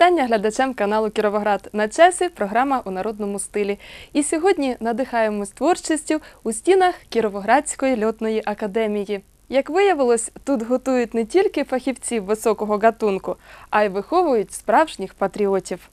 Вітання глядачам каналу Кіровоград. На часі програма у народному стилі. І сьогодні надихаємось творчістю у стінах Кіровоградської льотної академії. Як виявилось, тут готують не тільки фахівців високого гатунку, а й виховують справжніх патріотів.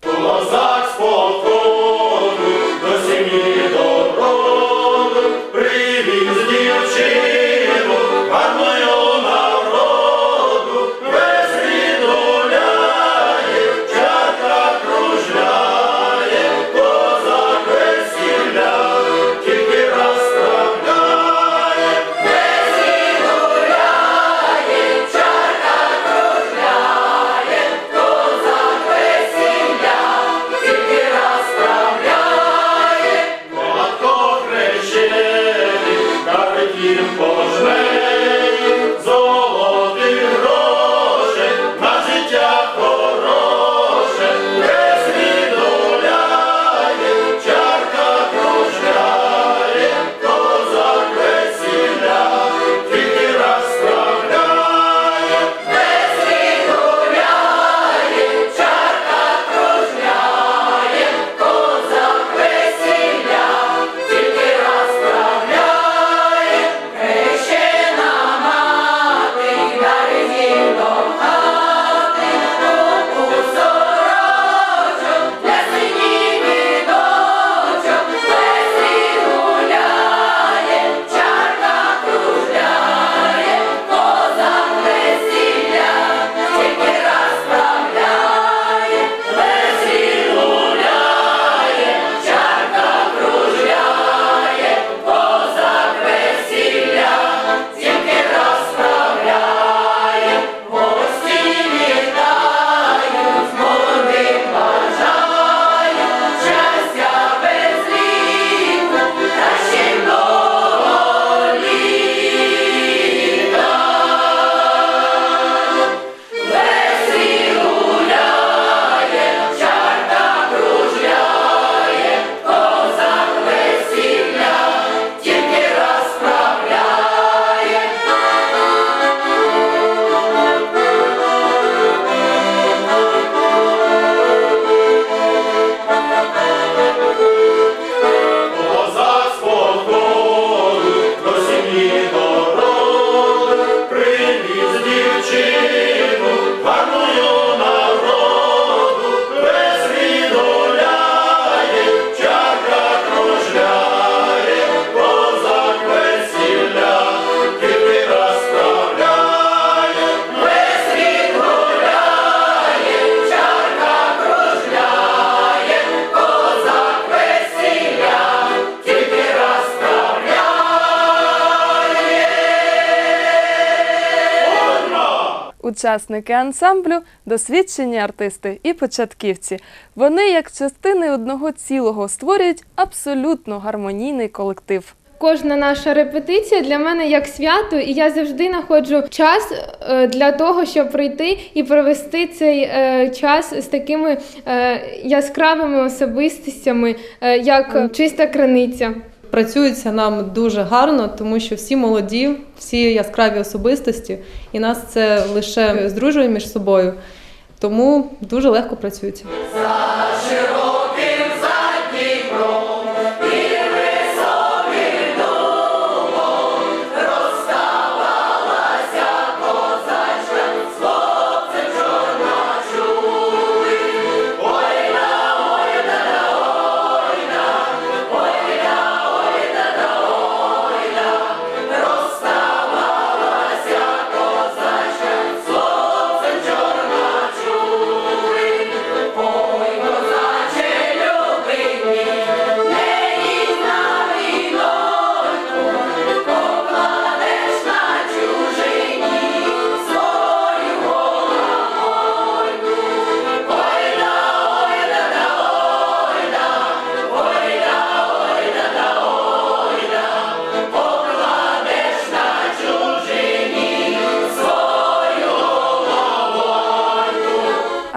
Учасники ансамблю досвідчені артисти і початківці. Вони, як частини одного цілого, створюють абсолютно гармонійний колектив. Кожна наша репетиція для мене як свято, і я завжди знаходжу час е, для того, щоб прийти і провести цей е, час з такими е, яскравими особистостями, як чиста краниця. Працюється нам дуже гарно, тому що всі молоді, всі яскраві особистості, і нас це лише здружує між собою. Тому дуже легко працюється.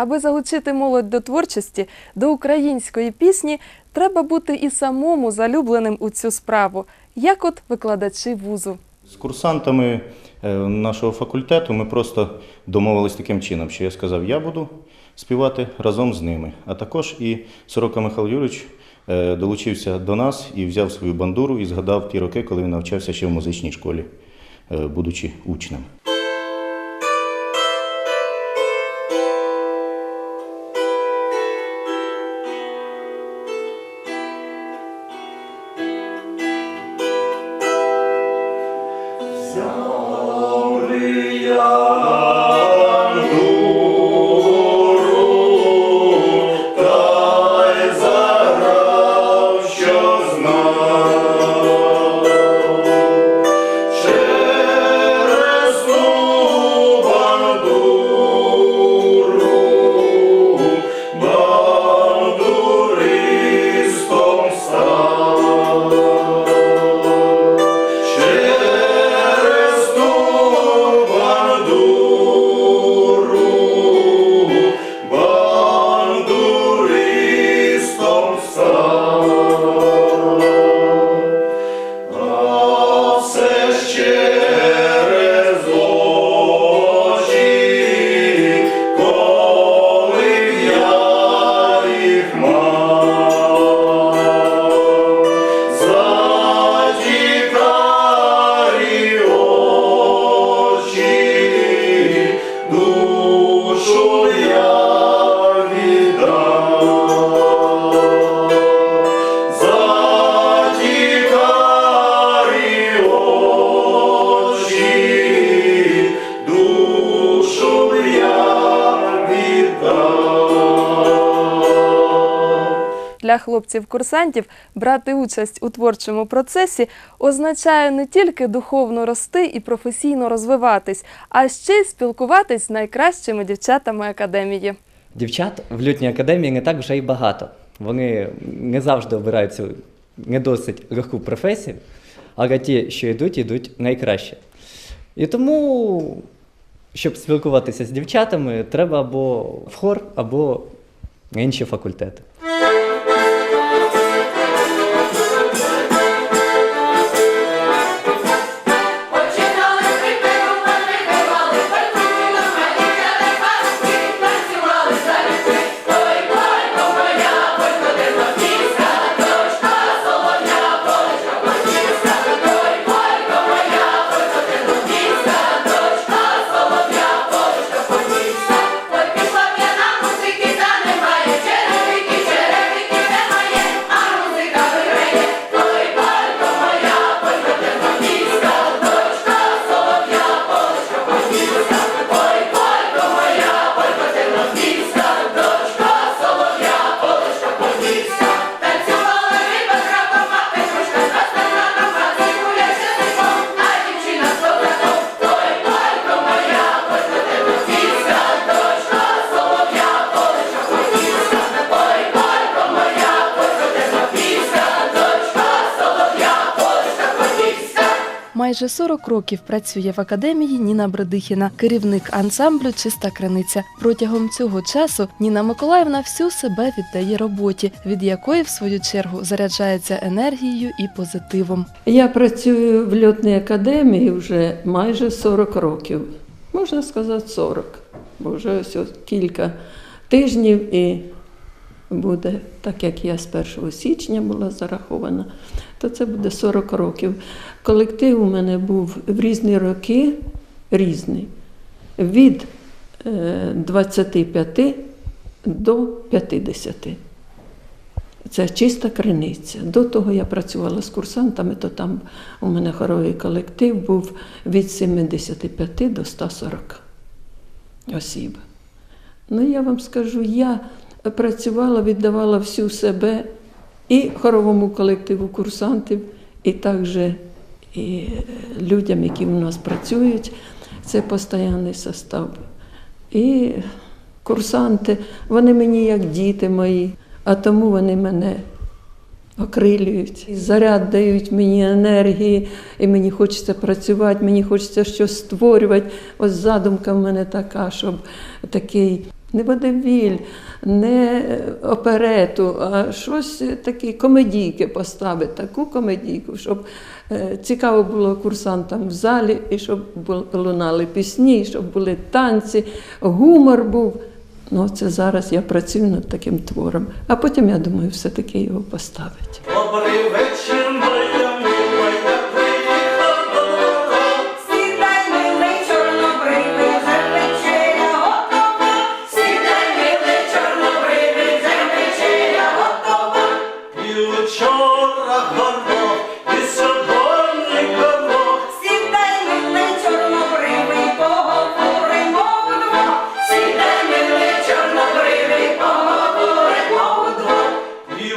Аби залучити молодь до творчості, до української пісні, треба бути і самому залюбленим у цю справу, як от викладачі вузу. З курсантами е, нашого факультету ми просто домовились таким чином, що я сказав, я буду співати разом з ними. А також і Сорока Михайло Юрійович е, долучився до нас і взяв свою бандуру і згадав ті роки, коли він навчався ще в музичній школі, е, будучи учнем. Для хлопців-курсантів брати участь у творчому процесі означає не тільки духовно рости і професійно розвиватись, а ще й спілкуватись з найкращими дівчатами академії. Дівчат в лютній академії не так вже й багато. Вони не завжди обирають цю не досить легку професію, але ті, що йдуть, йдуть найкраще. І тому, щоб спілкуватися з дівчатами, треба або в хор, або інші факультети. Майже 40 років працює в академії Ніна Бредихіна, керівник ансамблю Чиста криниця. Протягом цього часу Ніна Миколаївна всю себе віддає роботі, від якої, в свою чергу, заряджається енергією і позитивом. Я працюю в льотній академії вже майже 40 років. Можна сказати 40, бо вже ось кілька тижнів і буде, так як я з 1 січня була зарахована, то це буде 40 років. Колектив у мене був в різні роки, різний, від е, 25 до 50. Це чиста криниця. До того я працювала з курсантами, то там у мене хоровий колектив був від 75 до 140 осіб. Ну, я вам скажу, я працювала, віддавала всю себе і хоровому колективу курсантів, і також і е, людям, які в нас працюють. Це постійний состав. І курсанти, вони мені як діти мої, а тому вони мене окрилюють, І заряд дають мені енергії, і мені хочеться працювати, мені хочеться щось створювати. Ось задумка в мене така, щоб такий Не водевіль, не оперету, а щось таке комедійки поставити, таку комедійку, щоб е, цікаво було курсантам в залі, і щоб лунали пісні, щоб були танці, гумор був. Ну, це зараз я працюю над таким твором, а потім я думаю, все-таки його поставить.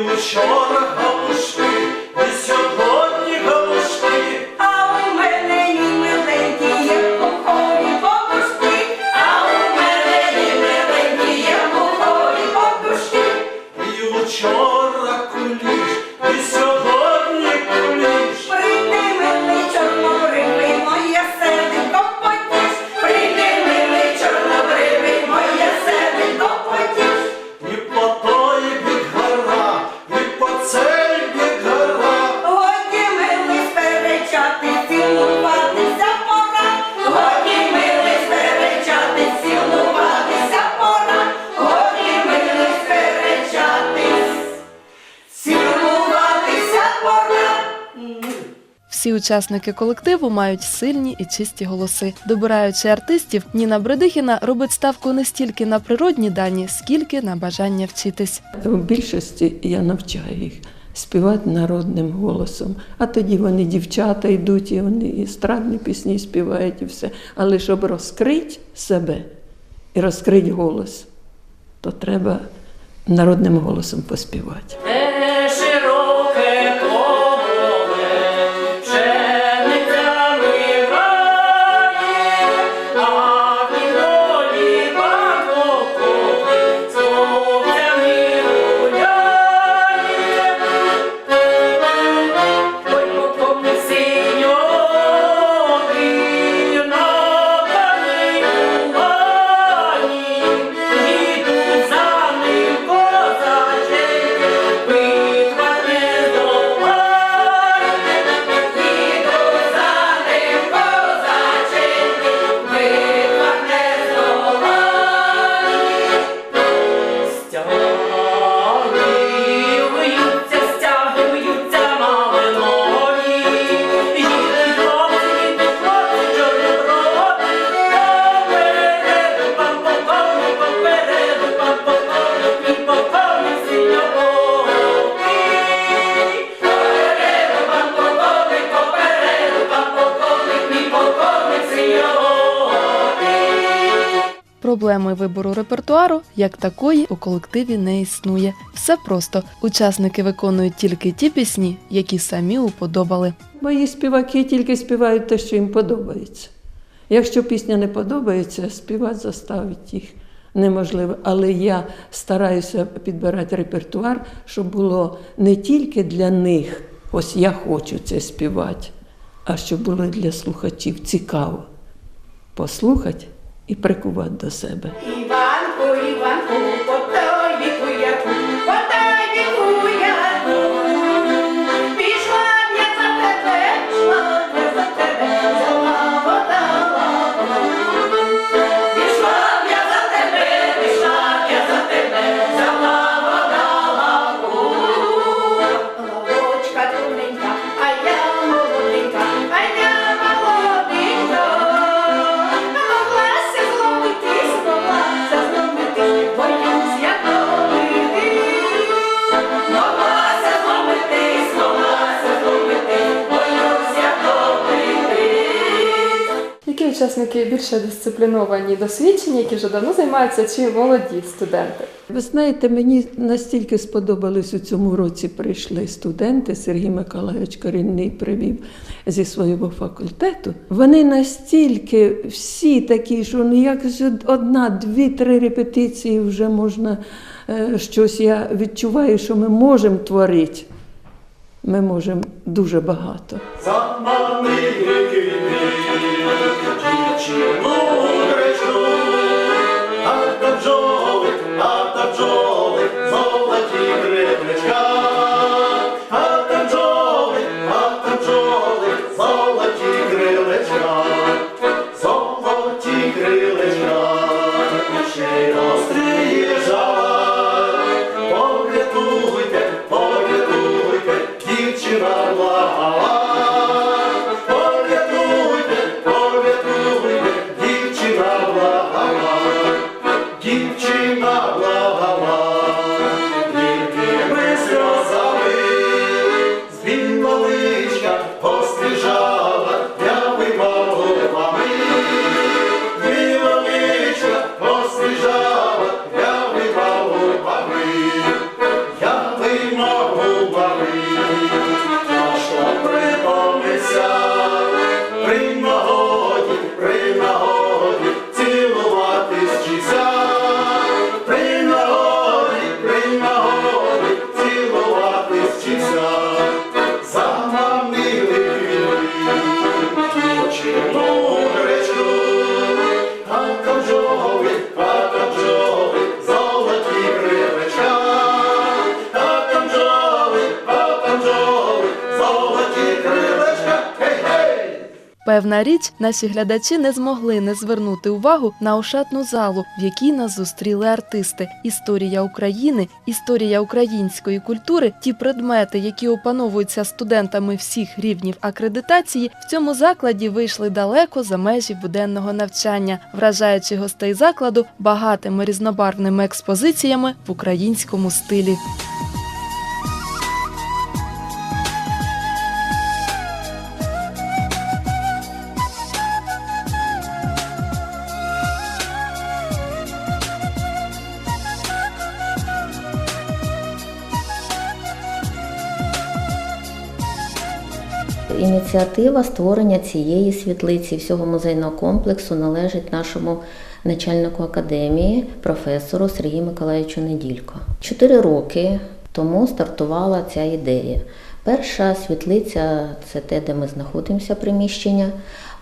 І учора галушки, учасники колективу мають сильні і чисті голоси. Добираючи артистів, Ніна Бредихіна робить ставку не стільки на природні дані, скільки на бажання вчитись. В більшості я навчаю їх співати народним голосом. А тоді вони, дівчата, йдуть, і вони і естрадні пісні співають, і все. Але щоб розкрити себе і розкрити голос, то треба народним голосом поспівати. Репертуару як такої у колективі не існує. Все просто учасники виконують тільки ті пісні, які самі уподобали. Мої співаки тільки співають те, що їм подобається. Якщо пісня не подобається, співати заставить їх неможливо. Але я стараюся підбирати репертуар, щоб було не тільки для них, ось я хочу це співати, а щоб було для слухачів цікаво послухати і прикувати до себе. Учасники більше дисципліновані, досвідчені, які вже давно займаються, чи молоді студенти? Ви знаєте, мені настільки сподобались у цьому році прийшли студенти. Сергій Миколайович Корінний привів зі свого факультету. Вони настільки всі такі, що ну як одна, дві, три репетиції вже можна е, щось. Я відчуваю, що ми можемо творити. Ми можемо дуже багато. Замани Oh. Певна річ, наші глядачі не змогли не звернути увагу на ошатну залу, в якій нас зустріли артисти. Історія України, історія української культури, ті предмети, які опановуються студентами всіх рівнів акредитації, в цьому закладі вийшли далеко за межі буденного навчання, вражаючи гостей закладу багатими різнобарвними експозиціями в українському стилі. Ініціатива створення цієї світлиці всього музейного комплексу належить нашому начальнику академії, професору Сергію Миколаївичу Неділько. Чотири роки тому стартувала ця ідея. Перша світлиця це те, де ми знаходимося приміщення.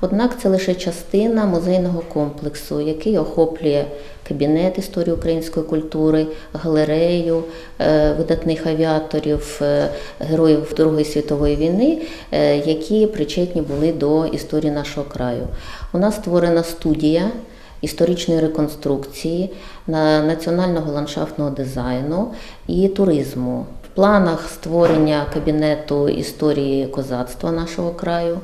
Однак це лише частина музейного комплексу, який охоплює кабінет історії української культури, галерею е, видатних авіаторів, е, героїв Другої світової війни, е, які причетні були до історії нашого краю. У нас створена студія історичної реконструкції, національного ландшафтного дизайну і туризму. В планах створення кабінету історії козацтва нашого краю.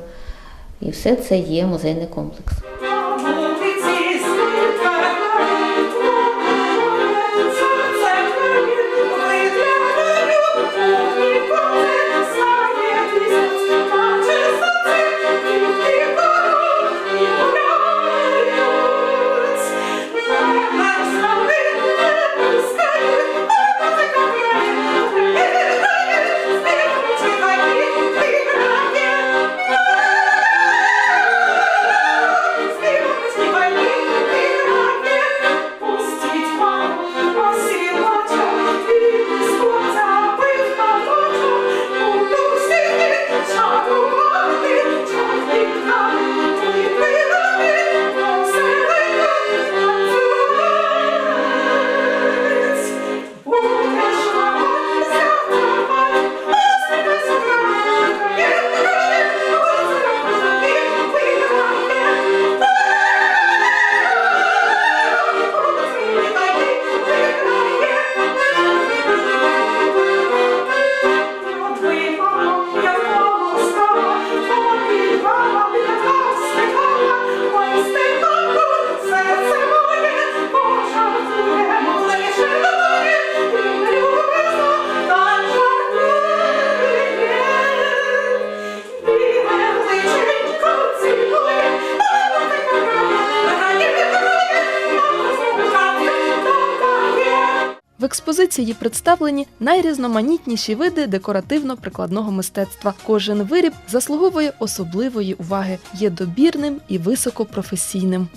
І все це є музейний комплекс. Експозиції представлені найрізноманітніші види декоративно-прикладного мистецтва. Кожен виріб заслуговує особливої уваги, є добірним і високопрофесійним.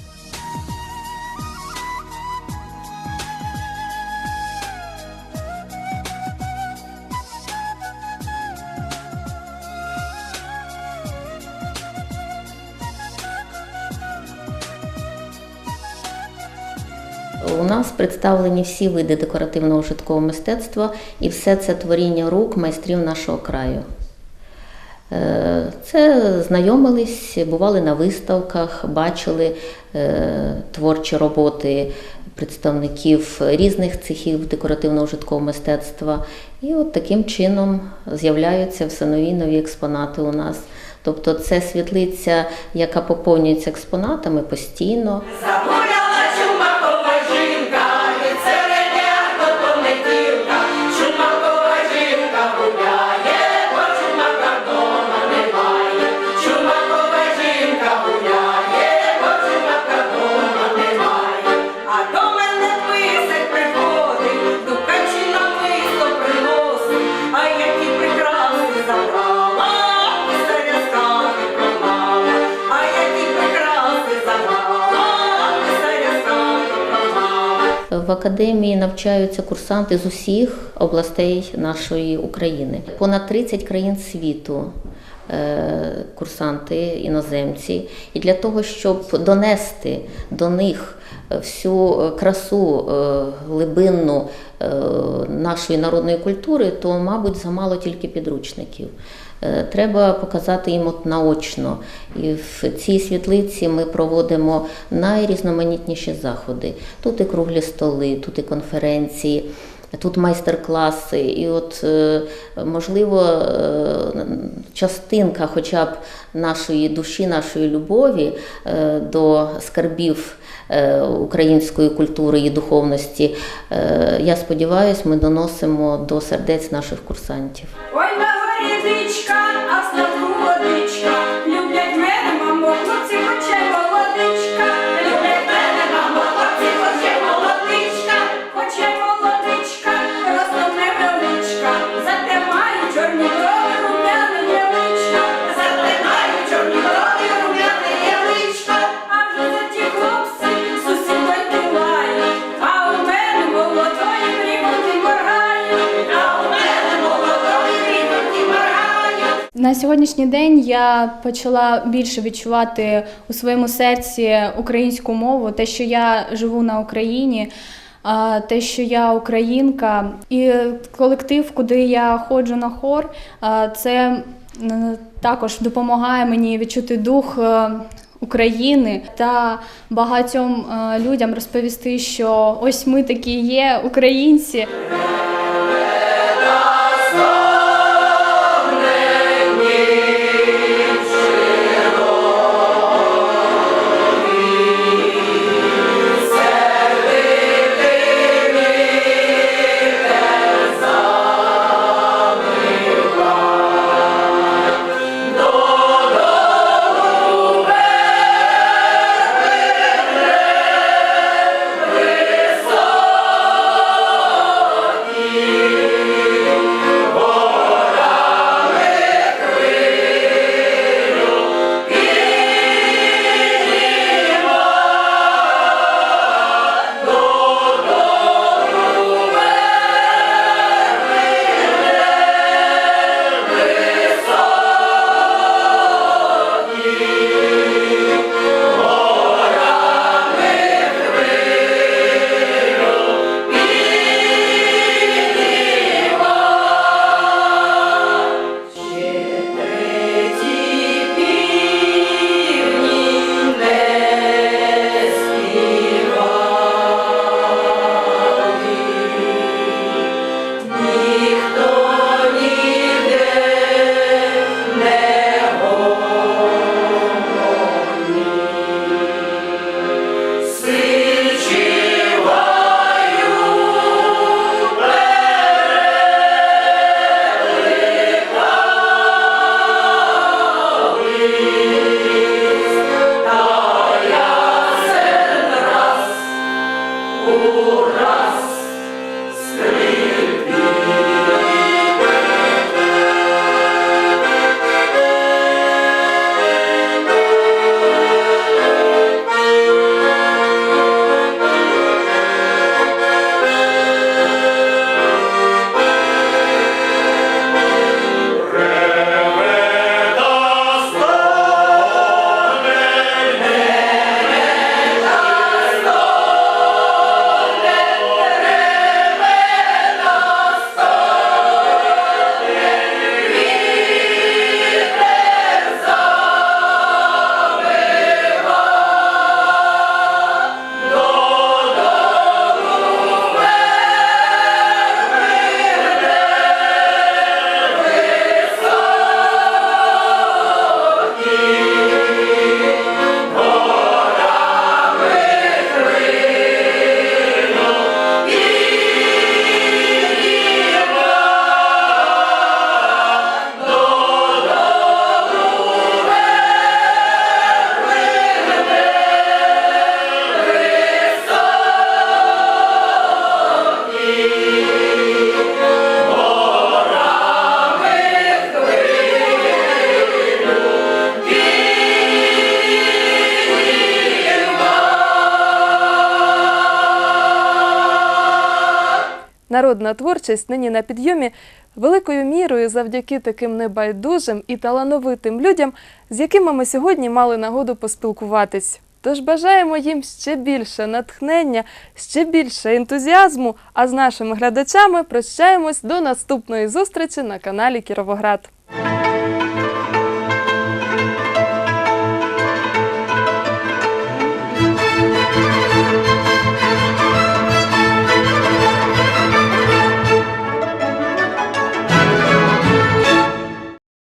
У нас представлені всі види декоративного житкового мистецтва і все це творіння рук майстрів нашого краю. Е, Це знайомились, бували на виставках, бачили е, творчі роботи представників різних цехів декоративного житкового мистецтва. І от таким чином з'являються все нові нові експонати у нас. Тобто це світлиця, яка поповнюється експонатами постійно. В академії навчаються курсанти з усіх областей нашої України. Понад 30 країн світу е, курсанти іноземці. І для того, щоб донести до них всю красу е, глибинну е, нашої народної культури, то, мабуть, замало тільки підручників. Е, Треба показати їм от наочно. І в цій світлиці ми проводимо найрізноманітніші заходи. Тут і круглі столи, тут і конференції. Тут майстер-класи, і от е, можливо е, частинка, хоча б нашої душі, нашої любові до скарбів української культури і духовності. Я сподіваюся, ми доносимо до сердець наших курсантів. На сьогоднішній день я почала більше відчувати у своєму серці українську мову, те, що я живу на Україні, те, що я українка, і колектив, куди я ходжу на хор, це також допомагає мені відчути дух. е, України та багатьом е, людям розповісти, що ось ми такі є українці. Народна творчість нині на підйомі великою мірою завдяки таким небайдужим і талановитим людям, з якими ми сьогодні мали нагоду поспілкуватись. Тож бажаємо їм ще більше натхнення, ще більше ентузіазму. А з нашими глядачами прощаємось до наступної зустрічі на каналі Кіровоград.